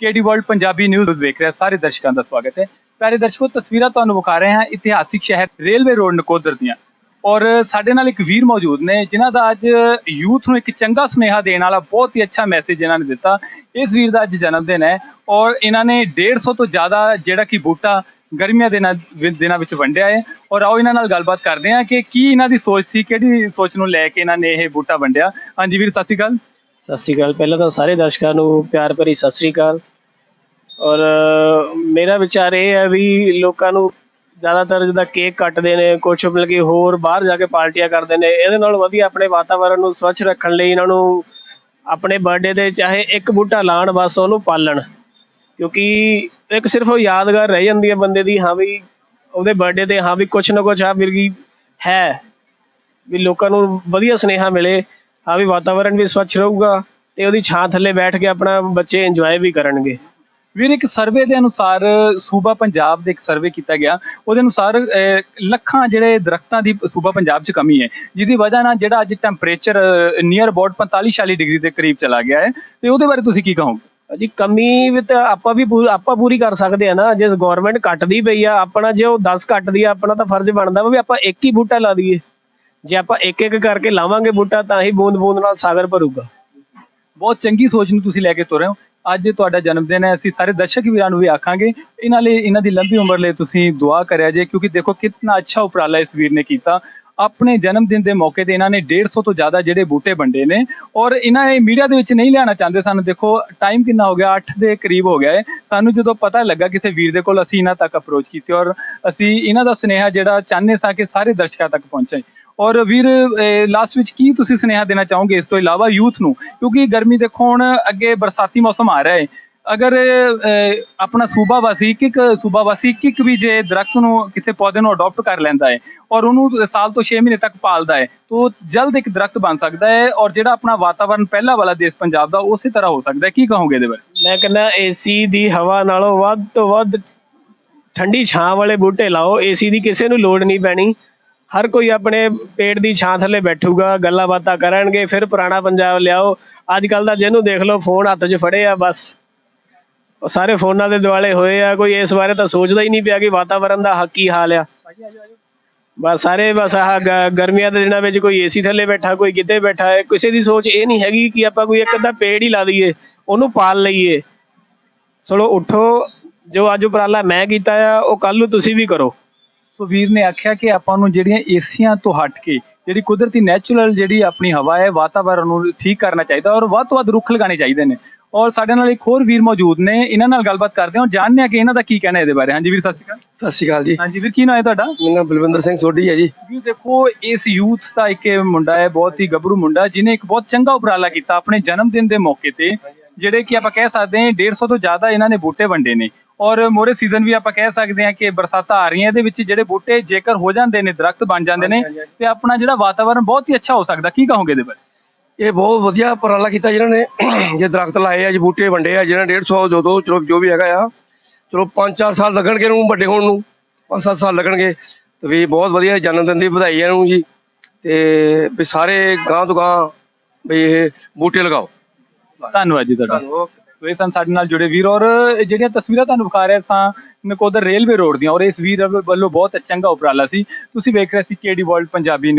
ਕੇਡੀ world Punjabi news ਵੇਖ ਰਿਹਾ, ਸਾਰੇ ਦਰਸ਼ਕਾਂ ਦਾ ਸਵਾਗਤ ਹੈ। ਪਿਆਰੇ ਦਰਸ਼ਕੋ, ਤਸਵੀਰਾਂ ਤੁਹਾਨੂੰ ਵਿਖਾ ਰਹੇ ਹਾਂ ਇਤਿਹਾਸਿਕ ਸ਼ਹਿਰ ਰੇਲਵੇ ਰੋਡ ਨਕੋਦਰ ਦੀਆਂ। ਔਰ ਸਾਡੇ ਨਾਲ ਇੱਕ ਵੀਰ ਮੌਜੂਦ ਨੇ, ਜਿਨ੍ਹਾਂ ਦਾ ਅੱਜ ਯੂਥ ਨੂੰ ਇੱਕ ਚੰਗਾ ਸੁਨੇਹਾ ਦੇਣ ਵਾਲਾ ਬਹੁਤ ਹੀ ਅੱਛਾ ਮੈਸੇਜ ਇਹਨਾਂ ਨੇ ਦਿੱਤਾ। ਇਸ ਵੀਰ ਦਾ ਅੱਜ ਜਨਮ ਦਿਨ ਹੈ ਔਰ ਇਹਨਾਂ ਨੇ 150 ਤੋਂ ਜ਼ਿਆਦਾ ਜਿਹੜਾ ਕਿ ਬੂਟਾ ਗਰਮੀਆਂ ਦੇ ਦਿਨਾਂ ਵਿੱਚ ਵੰਡਿਆ ਹੈ। ਔਰ ਆਓ ਇਹਨਾਂ ਨਾਲ ਗੱਲਬਾਤ ਕਰਦੇ ਹਾਂ ਕਿ ਕੀ ਇਹਨਾਂ ਦੀ ਸੋਚ ਸੀ, ਕਿਹੜੀ ਸੋਚ ਨੂੰ ਲੈ ਕੇ ਇਹਨਾਂ ਨੇ ਇਹ ਬੂਟਾ ਵੰਡਿਆ। ਹਾਂਜੀ ਵੀਰ, ਸਤਿ ਸ਼੍ਰੀ ਅਕਾਲ। ਸਤਿ ਸ਼੍ਰੀ ਅਕਾਲ। ਪਹਿਲਾਂ ਤਾਂ ਸਾਰੇ ਦਰਸ਼ਕਾਂ ਨੂੰ ਪਿਆਰ ਭਰੀ ਸਤਿ ਸ਼੍ਰੀ ਅਕਾਲ। ਔਰ ਮੇਰਾ ਵਿਚਾਰ ਇਹ ਹੈ ਵੀ ਲੋਕਾਂ ਨੂੰ ਜ਼ਿਆਦਾਤਰ ਜਿੱਦਾਂ ਕੇਕ ਕੱਟਦੇ ਨੇ ਕੁਝ ਮਤਲਬ ਕਿ ਹੋਰ ਬਾਹਰ ਜਾ ਕੇ ਪਾਰਟੀਆਂ ਕਰਦੇ ਨੇ, ਇਹਦੇ ਨਾਲ ਵਧੀਆ ਆਪਣੇ ਵਾਤਾਵਰਣ ਨੂੰ ਸਵੱਛ ਰੱਖਣ ਲਈ ਇਹਨਾਂ ਨੂੰ ਆਪਣੇ ਬਰਥਡੇ ਤੇ ਚਾਹੇ ਇੱਕ ਬੂਟਾ ਲਾਣ, ਬਸ ਉਹਨੂੰ ਪਾਲਣ। ਕਿਉਂਕਿ ਇੱਕ ਸਿਰਫ ਉਹ ਯਾਦਗਾਰ ਰਹਿ ਜਾਂਦੀ ਹੈ ਬੰਦੇ ਦੀ, ਹਾਂ ਵੀ ਉਹਦੇ ਬਰਥਡੇ ਤੇ, ਹਾਂ ਵੀ ਕੁਛ ਨਾ ਕੁਛ ਆ ਮਿਰਗੀ ਹੈ। ਵੀ ਲੋਕਾਂ ਨੂੰ ਵਧੀਆ ਸੁਨੇਹਾ ਮਿਲੇ, ਹਾਂ ਵੀ ਵਾਤਾਵਰਣ ਵੀ ਸਵੱਛ ਰਹੂਗਾ ਤੇ ਉਹਦੀ ਛਾਂ ਥੱਲੇ ਬੈਠ ਕੇ ਆਪਣਾ ਬੱਚੇ ਇੰਜੋਏ ਵੀ ਕਰਨਗੇ। ਵੀਰ ਇੱਕ ਸਰਵੇ ਦੇ ਅਨੁਸਾਰ ਸੂਬਾ ਪੰਜਾਬ ਦੇ ਇੱਕ ਸਰਵੇ ਕੀਤਾ ਗਿਆ। ਉਹਦੇ ਅਨੁਸਾਰ ਲੱਖਾਂ ਜਿਹੜੇ ਦਰਖਤਾਂ ਦੀ ਸੂਬਾ ਪੰਜਾਬ 'ਚ ਕਮੀ ਹੈ ਜਿਹਦੀ ਵਜ੍ਹਾ ਨਾਲ ਜਿਹੜਾ ਅੱਜ ਟੈਂਪਰੇਚਰ ਨੀਅਰ ਅਬਾਊਟ 45 46 ਡਿਗਰੀ ਦੇ ਕਰੀਬ ਚਲਾ ਗਿਆ ਹੈ। ਤੇ ਉਹਦੇ ਬਾਰੇ ਤੁਸੀਂ ਕੀ ਕਹੋਗੇ? ਜੀ ਕਮੀ ਵੀ ਤਾਂ ਆਪਾਂ ਵੀ ਆਪਾਂ ਪੂਰੀ ਕਰ ਸਕਦੇ ਆ ਨਾ। ਜੇ ਗਵਰਨਮੈਂਟ ਕੱਟਦੀ ਪਈ ਆ ਆਪਣਾ ਜੇ ਉਹ 10 ਕੱਟਦੀ ਆ ਆਪਣਾ ਤਾਂ ਫਰਜ਼ ਬਣਦਾ ਵਾ ਵੀ ਆਪਾਂ ਇੱਕ ਹੀ ਬੂਟਾ ਲਾ ਦਈਏ। ਜੇ ਆਪਾਂ ਇੱਕ ਇੱਕ ਕਰਕੇ ਲਾਵਾਂਗੇ ਬੂਟਾ ਤਾਂ ਹੀ ਬੂੰਦ ਬੂੰਦ ਨਾਲ ਸਾਗਰ ਭਰੂਗਾ। ਬਹੁਤ ਚੰਗੀ ਸੋਚ ਨੂੰ ਤੁਸੀਂ ਲੈ ਕੇ ਤੁਰੇ ਹੋ। ਅੱਜ ਤੁਹਾਡਾ ਜਨਮ ਦਿਨ ਹੈ, ਅਸੀਂ ਸਾਰੇ ਦਰਸ਼ਕ ਵੀਰਾਂ ਨੂੰ ਵੀ ਆਖਾਂਗੇ। ਇਹਨਾਂ ਲਈ, ਇਹਨਾਂ ਦੀ ਲੰਬੀ ਉਮਰ ਲਈ ਤੁਸੀਂ ਦੁਆ ਕਰਿਆ ਜੇ, ਕਿਉਂਕਿ ਦੇਖੋ ਕਿੰਨਾ ਅੱਛਾ ਉਪਰਾਲਾ ਇਸ ਵੀਰ ਨੇ ਕੀਤਾ। ਆਪਣੇ ਜਨਮ ਦਿਨ ਦੇ ਮੌਕੇ ਤੇ ਇਹਨਾਂ ਨੇ 150 ਤੋਂ ਜ਼ਿਆਦਾ ਜਿਹੜੇ ਬੂਟੇ ਵੰਡੇ ਨੇ ਔਰ ਇਹਨਾਂ ਇਹ ਮੀਡੀਆ ਦੇ ਵਿੱਚ ਨਹੀਂ ਲਿਆਉਣਾ ਚਾਹੁੰਦੇ ਸਾਨੂੰ, ਦੇਖੋ ਟਾਈਮ ਕਿੰਨਾ ਹੋ ਗਿਆ 8 ਦੇ ਕਰੀਬ ਹੋ ਗਿਆ ਹੈ। ਸਾਨੂੰ ਜਦੋਂ ਪਤਾ ਲੱਗਾ ਕਿਸੇ ਵੀਰ ਦੇ ਕੋਲ ਅਸੀਂ ਇਹਨਾਂ ਤੱਕ ਅਪਰੋਚ ਕੀਤੀ ਔਰ ਅਸੀਂ ਇਹਨਾਂ ਦਾ ਸੁਨੇਹਾ ਜਿਹੜਾ ਚਾਹੁੰਦੇ ਸਾਂ ਕਿ ਸਾਰੇ ਦਰਸ਼ਕਾਂ ਤੱਕ ਪਹੁੰਚੇ ਔਰ ਵੀਰ ਲਾਸਟ ਵਿੱਚ ਕੀ ਤੁਸੀਂ ਸੁਨੇਹਾ ਦੇਣਾ ਚਾਹੋਗੇ ਇਸ ਤੋਂ ਇਲਾਵਾ ਯੂਥ ਨੂੰ? ਕਿਉਂਕਿ ਗਰਮੀ ਦੇਖੋ, ਹੁਣ ਅੱਗੇ ਬਰਸਾਤੀ ਮੌਸਮ ਆ ਰਿਹਾ ਹੈ। ਅਗਰ ਆਪਣਾ ਸੂਬਾ ਵਾਸੀ, ਇੱਕ ਇੱਕ ਸੂਬਾ ਵਾਸੀ, ਇੱਕ ਇੱਕ ਵੀ ਜੇ ਦਰਖਤ ਨੂੰ ਕਿਸੇ ਪੌਦੇ ਨੂੰ ਅਡਾਪਟ ਕਰ ਲੈਂਦਾ ਹੈ ਔਰ ਉਹਨੂੰ ਸਾਲ ਤੋਂ 6 ਮਹੀਨੇ ਤੱਕ ਪਾਲਦਾ ਹੈ, ਤਾਂ ਉਹ ਜਲਦ ਇੱਕ ਦਰਖਤ ਬਣ ਸਕਦਾ ਹੈ ਔਰ ਜਿਹੜਾ ਆਪਣਾ ਵਾਤਾਵਰਣ ਪਹਿਲਾਂ ਵਾਲਾ ਦੇਸ਼ ਪੰਜਾਬ ਦਾ, ਉਸੇ ਤਰ੍ਹਾਂ ਹੋ ਸਕਦਾ ਹੈ। ਕੀ ਕਹੋਗੇ ਇਹਦੇ ਬਾਰੇ? ਮੈਂ ਕਹਿੰਦਾ ਏਸੀ ਦੀ ਹਵਾ ਨਾਲੋਂ ਵੱਧ ਤੋਂ ਵੱਧ ਠੰਡੀ ਛਾਂ ਵਾਲੇ ਬੂਟੇ ਲਾਓ ਏਸੀ ਦੀ ਕਿਸੇ ਨੂੰ ਲੋੜ ਨਹੀਂ ਪੈਣੀ। ਹਰ ਕੋਈ ਆਪਣੇ ਪੇਟ ਦੀ ਛਾਂ ਥੱਲੇ ਬੈਠੂਗਾ, ਗੱਲਾਂ ਬਾਤਾਂ ਕਰਨਗੇ, ਫਿਰ ਪੁਰਾਣਾ ਪੰਜਾਬ ਲਿਆਓ। ਅੱਜ ਕੱਲ ਦਾ ਜਿਹਨੂੰ ਦੇਖ ਲਓ, ਫੋਨ ਹੱਥ 'ਚ ਫੜੇ ਆ, ਬਸ। ਸਾਰੇ ਫੋਨਾਂ ਦੇ ਦੁਆਲੇ ਹੋਏ ਆ, ਕੋਈ ਇਸ ਬਾਰੇ ਤਾਂ ਸੋਚਦਾ ਹੀ ਨਹੀਂ ਪਿਆ ਕਿ ਵਾਤਾਵਰਣ ਦਾ ਹੱਕ ਕੀ ਹਾਲ ਆ। ਬਸ ਸਾਰੇ ਬਸ ਆਹ ਗਰਮੀਆਂ ਦੇ ਦਿਨਾਂ ਵਿੱਚ ਕੋਈ ਏਸੀ ਥੱਲੇ ਬੈਠਾ, ਕੋਈ ਕਿਤੇ ਬੈਠਾ ਹੈ ਕਿਸੇ ਦੀ ਸੋਚ ਇਹ ਨਹੀਂ ਹੈਗੀ ਕਿ ਆਪਾਂ ਕੋਈ ਇੱਕ ਅੱਧਾ ਪੇੜ ਹੀ ਲਾ ਦਈਏ, ਉਹਨੂੰ ਪਾਲ ਲਈਏ। ਚਲੋ ਉਠੋ, ਜੋ ਅੱਜ ਉਪਰਾਲਾ ਮੈਂ ਕੀਤਾ ਆ, ਉਹ ਕੱਲ ਨੂੰ ਤੁਸੀਂ ਵੀ ਕਰੋ। ਸੋ ਵੀਰ ਨੇ ਆਖਿਆ ਕਿ ਆਪਾਂ ਨੂੰ ਜਿਹੜੀਆਂ ਏਸੀਆਂ ਤੋਂ ਹਟ ਕੇ ਜਿਹੜੀ ਕੁਦਰਤੀ ਨੈਚੁਰਲ ਜਿਹੜੀ ਆਪਣੀ ਹਵਾ ਹੈ ਵਾਤਾਵਰਣ ਨੂੰ ਠੀਕ ਕਰਨਾ ਚਾਹੀਦਾ ਔਰ ਵੱਧ ਤੋਂ ਵੱਧ ਰੁੱਖ ਲਗਾਉਣੇ ਚਾਹੀਦੇ ਨੇ। ਔਰ ਸਾਡੇ ਨਾਲ ਇੱਕ ਹੋਰ ਵੀਰ ਮੌਜੂਦ ਨੇ ਇਹਨਾਂ ਨਾਲ ਗੱਲਬਾਤ ਕਰਦੇ ਹਾਂ। ਜਾਣਦੇ ਹਾਂ ਕਿ ਇਹਨਾਂ ਦਾ ਕੀ ਕਹਿਣਾ ਇਹਦੇ ਬਾਰੇ। ਹਾਂਜੀ ਵੀਰ ਸਤਿ ਸ਼੍ਰੀ ਅਕਾਲ। ਸਤਿ ਸ਼੍ਰੀ ਅਕਾਲ ਜੀ। ਹਾਂਜੀ ਵੀਰ ਕੀ ਨਾਮ ਹੈ ਤੁਹਾਡਾ? ਮੇਰਾ ਨਾਮ ਬਲਵਿੰਦਰ ਸਿੰਘ ਸੋਢੀ ਹੈ ਜੀ। ਵੀ ਦੇਖੋ ਇਸ ਯੂਥ ਦਾ ਇੱਕ ਮੁੰਡਾ ਹੈ ਬਹੁਤ ਹੀ ਗੱਭਰੂ ਮੁੰਡਾ ਜਿਨੇ ਇੱਕ ਬਹੁਤ ਚੰਗਾ ਉਪਰਾਲਾ ਕੀਤਾ ਆਪਣੇ ਜਨਮ ਦਿਨ ਦੇ ਮੌਕੇ ਤੇ। ਜਿਹੜੇ ਕਿ ਆਪਾਂ ਕਹਿ ਸਕਦੇ ਹਾਂ 150 ਤੋਂ ਜ਼ਿਆਦਾ ਇਹਨਾਂ ਨੇ ਬੂਟੇ ਵੰਡੇ ਨੇ। ਔਰ ਮੋਰੇ ਸੀਜ਼ਨ ਵੀ ਆਪਾਂ ਕਹਿ ਸਕਦੇ ਹਾਂ ਕਿ ਬਰਸਾਤਾਂ ਆ ਰਹੀਆਂ ਇਹਦੇ ਵਿੱਚ ਜਿਹੜੇ ਬੂਟੇ ਜੇਕਰ ਹੋ ਜਾਂਦੇ ਨੇ ਦਰਖਤ ਬਣ ਜਾਂਦੇ ਨੇ ਤੇ ਆਪਣਾ ਜਿਹੜਾ ਵਾਤਾਵਰਣ ਬਹੁਤ ਹੀ ਅੱਛਾ ਹੋ ਸਕਦਾ। ਕੀ ਕਹੋਗੇ ਇਹਦੇ ਬਾਰੇ? ਇਹ ਬਹੁਤ ਵਧੀਆ ਉਪਰਾਲਾ ਕੀਤਾ ਜਿਨ੍ਹਾਂ ਨੇ ਜੇ ਦਰਖਤ ਲਾਏ ਆ ਜੀ ਬੂਟੇ ਵੰਡੇ ਆ ਜਿਹਨਾਂ 150 ਦੋ ਦੋ ਚਲੋ ਜੋ ਵੀ ਹੈਗਾ ਆ ਚਲੋ 5-4 ਸਾਲ ਲੱਗਣਗੇ ਨੂੰ ਵੱਡੇ ਹੋਣ ਨੂੰ। 5-7 ਸਾਲ ਲੱਗਣਗੇ। ਤੇ ਵੀ ਬਹੁਤ ਵਧੀਆ ਜਨਮ ਦਿਨ ਦੀ ਵਧਾਈ ਇਹਨੂੰ ਜੀ। ਤੇ ਵੀ ਸਾਰੇ ਗਾਂ ਤੋਂ ਗਾਂ ਵੀ ਇਹ ਬੂਟੇ ਲਗਾਓ। ਧੰਨਵਾਦ। ਜੀ ਤੁਹਾਡਾ। ਸੋ ਇਹ ਸਨ ਸਾਡੇ ਨਾਲ ਜੁੜੇ ਵੀਰ ਔਰ ਇਹ ਜਿਹੜੀਆਂ ਤਸਵੀਰਾਂ ਤੁਹਾਨੂੰ ਵਿਖਾ ਰਿਹਾ ਸਾਂ ਨਕੋਦਰ ਰੇਲਵੇ ਰੋਡ ਦੀਆਂ ਔਰ ਇਸ ਵੀਰ ਵੱਲੋਂ ਬਹੁਤ ਚੰਗਾ ਉਪਰਾਲਾ ਸੀ। ਤੁਸੀਂ ਵੇਖ ਰਹੇ ਸੀ ਕੇਡੀ ਵਰਲਡ ਪੰਜਾਬੀ ਨਿਊਜ਼